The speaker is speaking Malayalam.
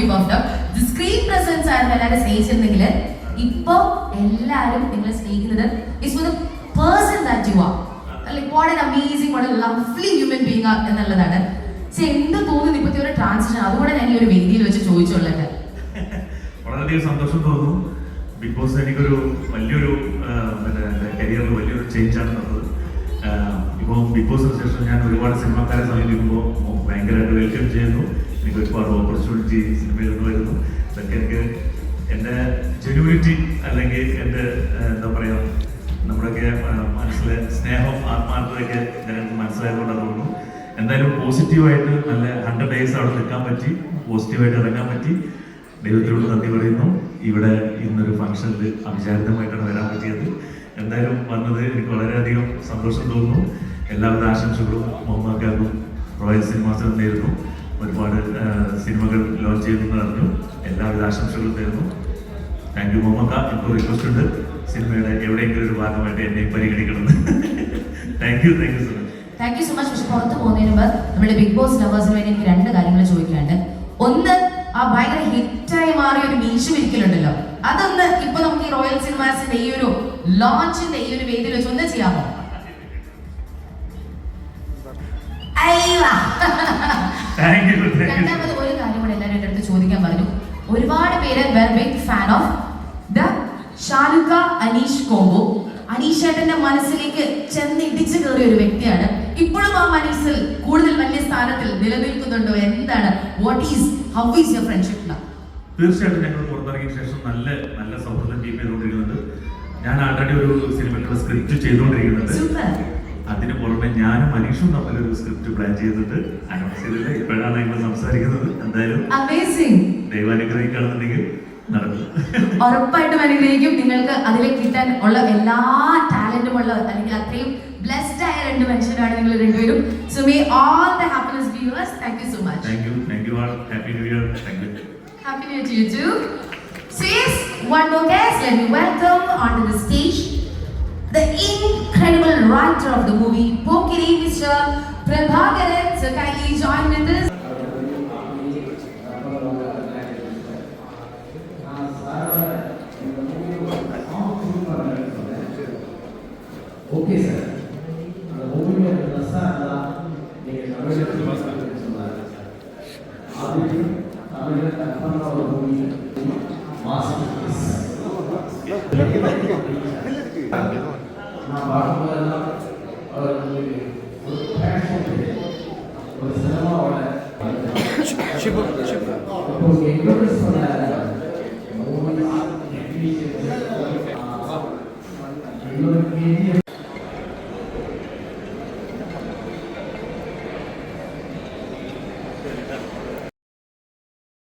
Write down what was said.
Abhijith birthday screen presence ആയിരുന്നു എല്ലാവരും സ്നേഹിച്ചിരുന്നെങ്കിൽ ഇപ്പൊ എല്ലാവരും നിങ്ങളെ സ്നേഹിക്കുന്നത് is for person that you are like what an amazing what lovely human being എന്നുള്ളതാണ്. പക്ഷെ എന്ത് തോന്നുന്നു ഇപ്പോഴത്തെ ഒരു ട്രാൻസിഷൻ അതുകൂടെ ഞാൻ ഈ ഒരു വേദിയിൽ വെച്ച് ചോദിച്ചോളട്ടെ വളരെയധികം സന്തോഷം തോന്നുന്നു. ബിഗ് ബോസ് എനിക്കൊരു വലിയൊരു ആ, പിന്നെ എന്റെ കരിയറിൽ വലിയൊരു ചേഞ്ചാണ് തന്നത്. ഇപ്പോൾ ബിഗ് ബോസിന് ശേഷം ഞാൻ ഒരുപാട് സിനിമാക്കാരെ സമീപിക്കുമ്പോൾ ഭയങ്കരമായിട്ട് വെൽക്കം ചെയ്യുന്നു. എനിക്ക് ഒരുപാട് ഓപ്പർച്യൂണിറ്റി സിനിമയിൽ നിന്ന് വരുന്നു. ഇതൊക്കെ എനിക്ക് എന്റെ ജെനുവിറ്റി അല്ലെങ്കിൽ എന്റെ എന്താ പറയുക നമ്മുടെയൊക്കെ മനസ്സിലെ സ്നേഹം ആത്മാർത്ഥതയൊക്കെ ജനങ്ങൾക്ക് മനസ്സിലായതുകൊണ്ട് തോന്നുന്നു എന്തായാലും പോസിറ്റീവായിട്ട് നല്ല ഹൺഡ്രഡ് ഡേയ്സ് അവിടെ നിൽക്കാൻ പറ്റി. പോസിറ്റീവായിട്ട് ഇറങ്ങാൻ പറ്റി. ദൈവത്തിനോട് നന്ദി പറയുന്നു. ഇവിടെ ഇന്നൊരു ഫംഗ്ഷനിൽ അവിചാരിതമായിട്ടാണ് വരാൻ പറ്റിയത്. എന്തായാലും വന്നത് എനിക്ക് വളരെയധികം സന്തോഷം തോന്നുന്നു. എല്ലാവിധ ആശംസകളും മുഹമ്മദ് റോയൽ സിനിമാസിനും നേരുന്നു. ഒരുപാട് സിനിമകൾ ലോഞ്ച് ചെയ്യുന്നു അറിഞ്ഞു എല്ലാവിധ ആശംസകളും തരുന്നു. താങ്ക് യു മുഹമ്മദ് എനിക്ക് റിക്വസ്റ്റ് ഉണ്ട്. സിനിമയുടെ എവിടെയെങ്കിലും ഒരു ഭാഗമായിട്ട് എന്നെ പരിഗണിക്കണം. Thank you thank you so much thank you so much പക്ഷെ പുറത്ത് പോകുന്നതിന് മുമ്പ് നമ്മുടെ ബിഗ് ബോസ് ലവേഴ്സിന് വേണ്ടി എനിക്ക് രണ്ട് കാര്യങ്ങൾ ചോദിക്കാനുണ്ട്. ഒന്ന് ആ ഭയങ്കര ഹിറ്റായി മാറിയ ഒരു മീശ ഇരിക്കലുണ്ടല്ലോ അതൊന്ന് ഇപ്പൊ നമുക്ക് ഈ റോയൽ സിനിമാസിന്റെ ഈ ഒരു ലോഞ്ചിന്റെ ഈ ഒരു വേദിയിൽ വെച്ച് ഒന്ന് ചെയ്യാമോ? രണ്ടാമത് ഒരു കാര്യം കൂടെ എല്ലാവരും എന്റെ അടുത്ത് ചോദിക്കാൻ പറഞ്ഞു. ഒരുപാട് പേര് very big fan of the Shaluka Aneesh combo. Aneesh ഏട്ടന്റെ മനസ്സിലേക്ക് ചെന്നിടിച്ചു കയറിയ ഒരു വ്യക്തിയാണ്. ഇപ്പോഴും ആ മനസ്സിൽ കൂടുതൽ വലിയ സ്ഥാനത്തിൽ നിലനിൽക്കുന്നുണ്ടോ? എന്താണ്? What is how is your friendship തീർച്ചയായിട്ടും ഞങ്ങൾ പുറത്തിറങ്ങിയ ശേഷം നല്ല നല്ല സൗഹൃദം ടീം ചെയ്തുകൊണ്ടിരിക്കുന്നുണ്ട്. ഞാൻ ആൾറെഡി ഒരു സിനിമയ്ക്കുള്ള സ്ക്രിപ്റ്റ് ചെയ്തുകൊണ്ടിരിക്കുന്നുണ്ട്. അതിന് പുറമെ ഞാനും മനീഷും തമ്മിൽ ഒരു സ്ക്രിപ്റ്റ് പ്ലാൻ ചെയ്തിട്ട് അനൗൺസ് ചെയ്തിട്ട് ഇപ്പോഴാണ് ഞങ്ങൾ സംസാരിക്കുന്നത്. എന്തായാലും അമേസിംഗ് ദൈവം അനുഗ്രഹിക്കുകയാണെന്നുണ്ടെങ്കിൽ ഉറപ്പായിട്ടും അനുഗ്രഹിക്കും. നിങ്ങൾക്ക് അതിലേക്ക് കിട്ടാൻ ഉള്ള എല്ലാ ടാലന്റും ഉള്ള അല്ലെങ്കിൽ അത്രയും ബ്ലെസ്ഡ് ആയ രണ്ട് മനുഷ്യരാണ് നിങ്ങൾ രണ്ടുപേരും. So may all the happiness be yours thank you so much thank you thank you all happy new year thank you happy new year to you too sees one more guest let Let welcome on to the incredible writer of the movie Pokiri, Mr. Prabhakaran. So kindly join with us. Okay sir அந்த மூவியோட ட்ரெஸ்ஸாக இருந்தால் நீங்கள் தமிழில் சொன்னார் அது தமிழில் கன்ஃபார்மாக ஒரு மூவி மாசம் நான் பார்க்கும்போதெல்லாம் Çık, çık, çık.